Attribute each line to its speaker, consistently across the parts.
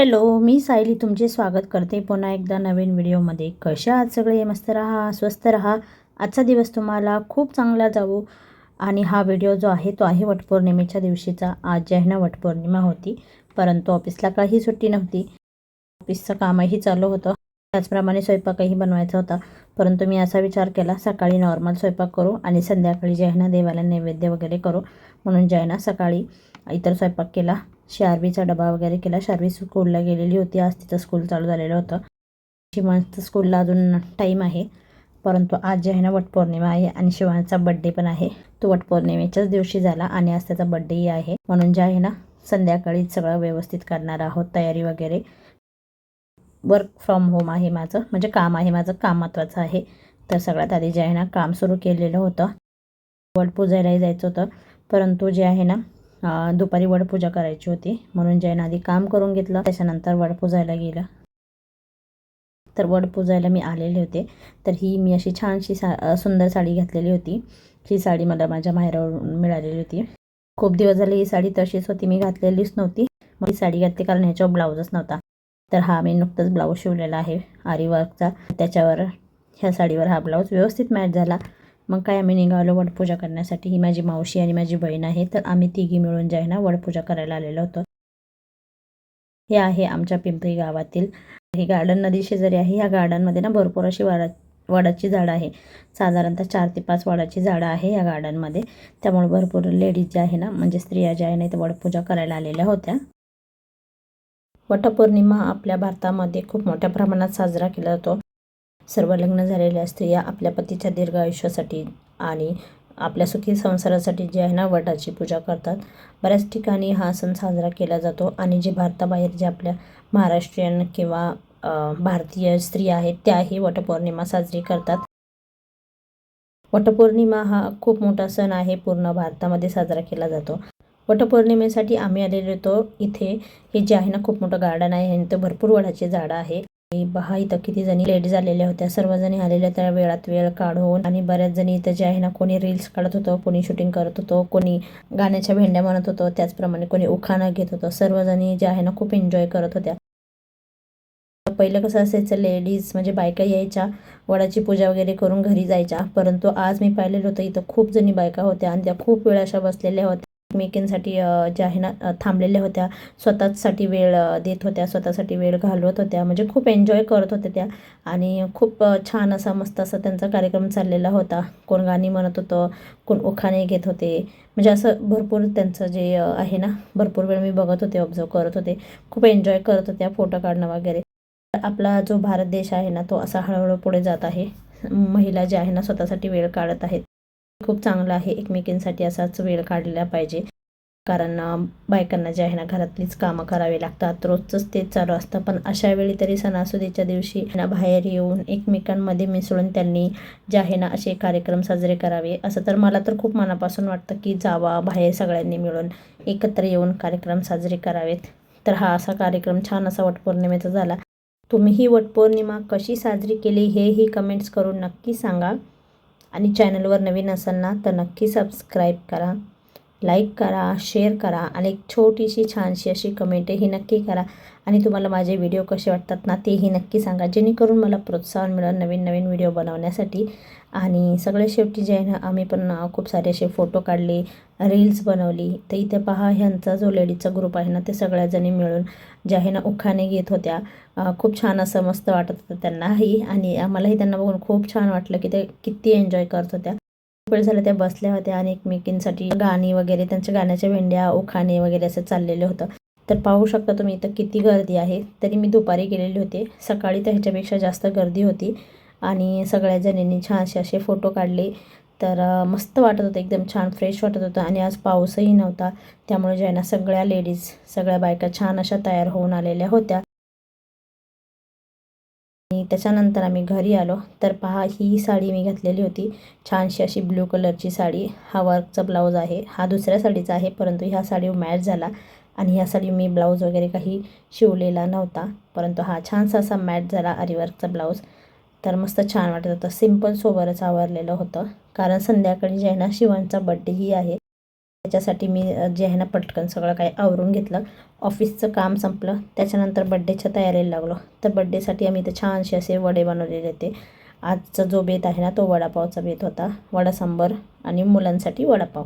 Speaker 1: Hello मी सायली तुमचे स्वागत करते. पुन्हा एकदा नवीन व्हिडिओमध्ये. कशा आहात सगळे? मस्त राहा स्वस्त राहा. आजचा दिवस तुम्हाला खूप चांगला जावो. आणि हा व्हिडिओ जो आहे तो आहे वटपौर्णिमेच्या दिवशीचा. आज जे आहे ना वटपौर्णिमा होती परंतु ऑफिसला काही सुट्टी नव्हती. ऑफिसचं कामही चालू होतं. त्याचप्रमाणे स्वयंपाकही बनवायचा होता. परंतु मी असा विचार केला सकाळी नॉर्मल स्वयंपाक करू आणि संध्याकाळी जे आहे ना देवाला नैवेद्य वगैरे करू म्हणून जे आहे ना सकाळी इतर स्वयंपाक केला शार्वीचा डबा वगैरे केला. शार्वी स्कूलला गेलेली होती. आज तिचं स्कूल चालू झालेलं होतं. शिवांचं स्कूलला अजून टाईम आहे. परंतु आज जे आहे ना वटपौर्णिमा आहे आणि शिवांचा बड्डे पण आहे. तो वटपौर्णिमेच्याच दिवशी झाला आणि आज त्याचा बड्डेही आहे. म्हणून जे आहे ना संध्याकाळी सगळं व्यवस्थित करणार आहोत. तयारी वगैरे वर्क फ्रॉम होम आहे माझं. म्हणजे काम आहे माझं. काम महत्त्वाचं आहे. तर सगळ्यात आधी जे आहे ना काम सुरू केलेलं होतं. वट पूजायलाही जायचं होतं. परंतु जे आहे ना दुपारी वडपूजा करायची होती. म्हणून जैन आधी काम करून घेतलं. त्याच्यानंतर वडपूजायला गेलं. तर वडपूजायला मी आलेले होते. तर ही मी अशी छानशी सा सुंदर साडी घातलेली होती. ही साडी मला माझ्या माहेरावरून मिळालेली होती. खूप दिवस झाले ही साडी तशीच होती. मी घातलेलीच नव्हती. मग ही साडी घातली कारण ह्याच्यावर ब्लाऊजच नव्हता. तर हा मी नुकतंच ब्लाऊज शिवलेला आहे. आरी वर्कचा. त्याच्यावर ह्या साडीवर हा ब्लाऊज व्यवस्थित मॅच झाला. मग काय आम्ही निघालो वडपूजा करण्यासाठी. ही माझी मावशी आणि माझी बहीण आहे तर आम्ही तिघी मिळून जे आहे ना वडपूजा करायला आलेलो होतो. हे आहे आमच्या पिंपरी गावातील. हे गार्डन नदी शेजारी आहे. ह्या गार्डनमध्ये ना भरपूर अशी वाडा वडाची झाडं आहे. साधारणतः चार ते पाच वडाची झाडं आहे या गार्डनमध्ये त्यामुळे भरपूर लेडीज ज्या आहे ना म्हणजे स्त्रिया ज्या आहे ना ते वडपूजा करायला आलेल्या होत्या. वटपौर्णिमा आपल्या भारतामध्ये खूप मोठ्या प्रमाणात साजरा केला जातो. सर्व लग्न झालेल्या स्त्रिया आपल्या पतीच्या दीर्घ आयुष्यासाठी आणि आपल्या सुखी संसारासाठी जे आहे ना वटाची पूजा करतात. बऱ्याच ठिकाणी हा सण साजरा केला जातो आणि जे भारताबाहेर जे आपल्या महाराष्ट्रीयन किंवा भारतीय स्त्रिया आहेत त्याही वटपौर्णिमा साजरी करतात. वटपौर्णिमा हा खूप मोठा सण आहे पूर्ण भारतामध्ये साजरा केला जातो. वटपौर्णिमेसाठी आम्ही आलेलो होतो इथे हे जे आहे ना खूप मोठं गार्डन आहे आणि ते भरपूर वडाचे झाडं आहे. बहा इथं किती जणी लेट झालेल्या होत्या. सर्वजणी आलेल्या त्या वेळात वेळ काढून आणि बऱ्याच जणी इथं जे आहे ना कोणी रील्स काढत होतं कोणी शूटिंग करत होतो कोणी गाण्याच्या भेंड्या म्हणत होतो त्याचप्रमाणे कोणी उखाणं घेत होतं. सर्वजणी जे आहे ना खूप एन्जॉय करत होत्या. पहिलं कसं असायचं लेडीज म्हणजे बायका यायच्या वडाची पूजा वगैरे करून घरी जायच्या. परंतु आज मी पाहिलेलं होतं इथं खूप जणी बायका होत्या आणि त्या खूप वेळ अशा बसलेल्या होत्या. एकमेकींसाठी ज्या आहे ना थांबलेल्या होत्या स्वतःसाठी वेळ देत होत्या स्वतःसाठी वेळ घालवत होत्या म्हणजे खूप एन्जॉय करत होत्या त्या. आणि खूप छान असा मस्त असा त्यांचा कार्यक्रम चाललेला होता. कोण गाणी म्हणत होतं कोण उखाणे घेत होते. म्हणजे असं भरपूर त्यांचं जे आहे ना भरपूर वेळ मी बघत होते ऑब्झर्व करत होते. खूप एन्जॉय करत होत्या फोटो काढणं वगैरे. आपला जो भारत देश आहे ना तो असा हळूहळू पुढे जात आहे. महिला ज्या आहे ना स्वतःसाठी वेळ काढत आहेत. खूप चांगलं आहे. एकमेकींसाठी असाच वेळ काढला पाहिजे. कारण बायकांना जे आहे ना घरातलीच कामं करावी लागतात. रोजचंच तेच चालू असतं. पण अशा वेळी तरी सणासुदीच्या दिवशी ना बाहेर येऊन एकमेकांमध्ये मिसळून त्यांनी जे आहे ना असे कार्यक्रम साजरे करावे. असं तर मला तर खूप मनापासून वाटतं की जावा बाहेर सगळ्यांनी मिळून एकत्र येऊन कार्यक्रम साजरे करावेत. तर हा असा कार्यक्रम छान असा वटपौर्णिमेचा झाला. तुम्ही ही वटपौर्णिमा कशी साजरी केली हेही कमेंट्स करून नक्की सांगा. आणि चॅनलवर नवीन असाल ना तर नक्की सबस्क्राईब करा. लाईक करा शेअर करा आणि एक छोटीशी छानशी अशी कमेंटही नक्की करा. आणि तुम्हाला माझे व्हिडिओ कसे वाटतात ना तेही नक्की सांगा. जेणेकरून मला प्रोत्साहन मिळेल नवीन नवीन व्हिडिओ बनवण्यासाठी. आणि सगळे शेवटी जे आहे ना आम्ही पण खूप सारे असे फोटो काढले रील्स बनवली. तर इथे पहा ह्यांचा जो लेडीजचा ग्रुप आहे ना ते सगळ्याजणी मिळून जे आहे ना उखाणे घेत होत्या. खूप छान असं मस्त वाटत होतं त्यांनाही. आणि आम्हालाही त्यांना बघून खूप छान वाटलं की ते किती एन्जॉय करत होत्या. वेळ झालं त्या बसल्या होत्या आणि एकमेकींसाठी गाणी वगैरे त्यांच्या गाण्याच्या भेंड्या उखाणे वगैरे असं चाललेलं होतं. तर पाहू शकता तुम्ही इथं किती गर्दी आहे. तरी मी दुपारी गेलेले होते. सकाळी तर ह्याच्यापेक्षा जास्त गर्दी होती. आणि सगळ्या जणींनी छानसे असे फोटो काढले. तर मस्त वाटत होतं. एकदम छान फ्रेश वाटत होतं. आणि आज पाऊसही नव्हता. त्यामुळे जे आहे ना सगळ्या लेडीज सगळ्या बायका छान अशा तयार होऊन आलेल्या होत्या. त्याच्यानंतर आम्ही घरी आलो. तर पहा ही साडी मी घातलेली होती. छानशी अशी ब्ल्यू कलरची साडी. हा वर्कचा ब्लाऊज आहे. हा दुसऱ्या साडीचा आहे परंतु ह्या साडीवर मॅच झाला आणि ह्या साडी मी ब्लाऊज वगैरे काही शिवलेला नव्हता. परंतु हा छानसा असा मॅच झाला आरीवर्कचा ब्लाऊज. तर मस्त छान वाटत होतं. सिंपल सोबरच आवरलेलं होतं. कारण संध्याकाळी जैना शिवांचा बड्डेही आहे. त्याच्यासाठी मी जे आहे ना पटकन सगळं काही आवरून घेतलं. ऑफिसचं काम संपलं. त्याच्यानंतर बड्डेच्या तयारीला लागलो. तर बड्डेसाठी आम्ही इथे छानसे असे वडे बनवलेले होते. आजचा जो बेत आहे ना तो वडापावचा बेत होता. वडा सांबर आणि मुलांसाठी वडापाव.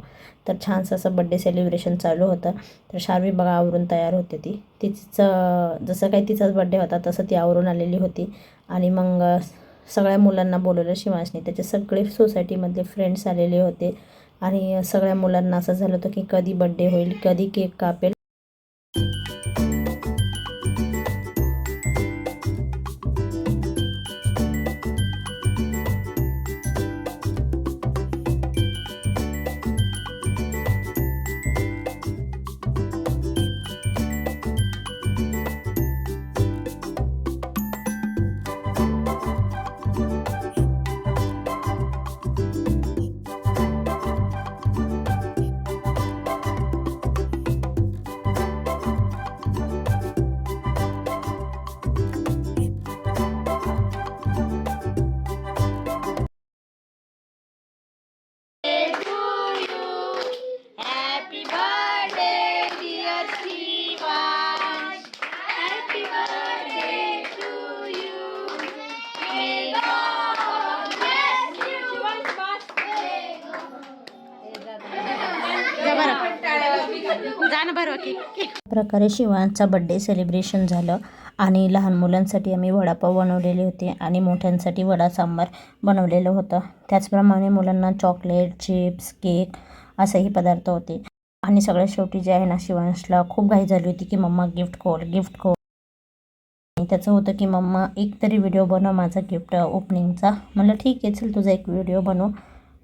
Speaker 1: तर छानसं असं बड्डे सेलिब्रेशन चालू होतं. तर शार्वी बघा आवरून तयार होते ती. तिचं जसं काही तिचाच बड्डे होता तसं ती आवरून आलेली होती. आणि मग सगळ्या मुलांना बोलवलं शिवासने त्याचे सगळे सोसायटीमधले फ्रेंड्स आलेले होते. आणि सगळ्या मुलांना असं झालं होतं की कधी बड्डे होईल कधी केक कापेल. प्रकारे शिवांचा बड्डे सेलिब्रेशन झालं आणि लहान मुलांसाठी आम्ही वडापाव बनवलेले होते आणि मोठ्यांसाठी वडा सांबार बनवलेलं होतं. त्याचप्रमाणे मुलांना चॉकलेट चिप्स केक असेही पदार्थ होते. आणि सगळ्यात शेवटी जे आहे ना शिवांशला खूप घाई झाली होती की मम्मा गिफ्ट खोल गिफ्ट खोल आणि त्याचं होतं की मम्मा एक तरी व्हिडिओ बनव माझा गिफ्ट ओपनिंगचा म्हणलं ठीक आहे चल तुझा एक व्हिडिओ बनव.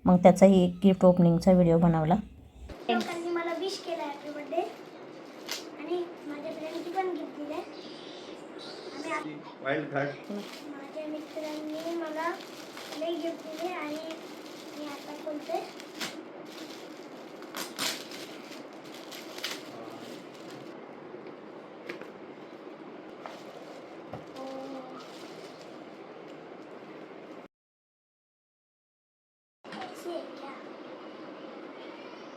Speaker 1: मग त्याचाही एक गिफ्ट ओपनिंगचा व्हिडिओ बनवला.
Speaker 2: विश केलं हॅपी बर्थडे आणि माझ्या फ्रेंडची पण गिफ्ट दिले आणि
Speaker 3: वाईल्ड कार्ड
Speaker 2: माझ्या मित्रांनी मला लई गिफ्ट दिले आणि मी आता बोलते ऐसे है क्या?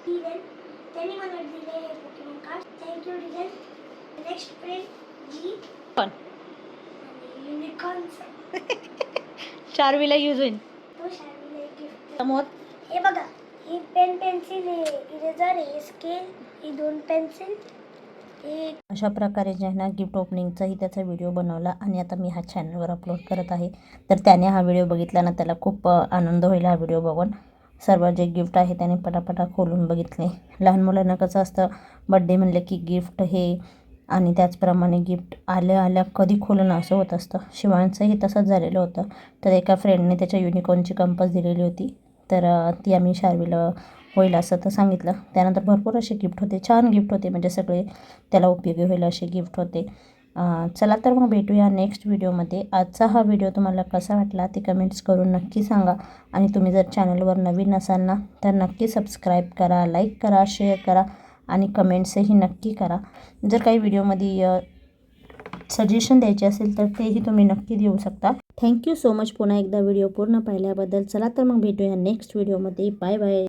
Speaker 2: डिझेल त्यांनी मला दिले हे Pokemon card thank you Diesel next friend जी
Speaker 1: पण
Speaker 2: युनिकॉर्न
Speaker 1: चारवीला यूज होईल
Speaker 2: तो गिफ्ट
Speaker 1: समोर
Speaker 2: हे बघा ही पेन पेन्सिल हे इरेझर हे स्केल ही दोन पेन्सिल हे
Speaker 1: अशा प्रकारे जे आहे ना गिफ्ट ओपनिंगचाही त्याचा व्हिडिओ बनवला आणि आता मी हा चॅनलवर अपलोड करत आहे. तर त्याने हा व्हिडिओ बघितला ना त्याला खूप आनंद होईल हा व्हिडिओ बघून. सर्व जे गिफ्ट आहे त्याने पटापटा खोलून बघितले. लहान मुलांना कसं असतं बड्डे म्हणले की गिफ्ट हे आणि त्याचप्रमाणे गिफ्ट आल्या आल्या कधी खोलणं असं होत असतं. शिवांचंही तसंच झालेलं होतं. तर एका फ्रेंडने त्याच्या युनिकॉर्नची कंपस दिलेली होती. तर ती आम्ही शार्वीला होईल असं तर सांगितलं. त्यानंतर भरपूर असे गिफ्ट होते. छान गिफ्ट होते. म्हणजे सगळे त्याला उपयोगी होईल असे गिफ्ट होते. चला तर मग भेटूया नेक्स्ट व्हिडिओमध्ये आजचा हा व्हिडिओ तुम्हाला कसा वाटला ते कमेंट्स करून नक्की सांगा. आणि तुम्ही जर चॅनलवर नवीन असाल ना तर नक्की सबस्क्राईब करा लाईक करा शेअर करा आणि कमेंट्सही नक्की करा. जर काही व्हिडिओमध्ये सजेशन द्यायचे असेल तर तेही तुम्ही नक्की देऊ शकता. थँक्यू सो मच पुन्हा एकदा व्हिडिओ पूर्ण पाहिल्याबद्दल चला तर मग भेटूया नेक्स्ट व्हिडिओमध्ये बाय बाय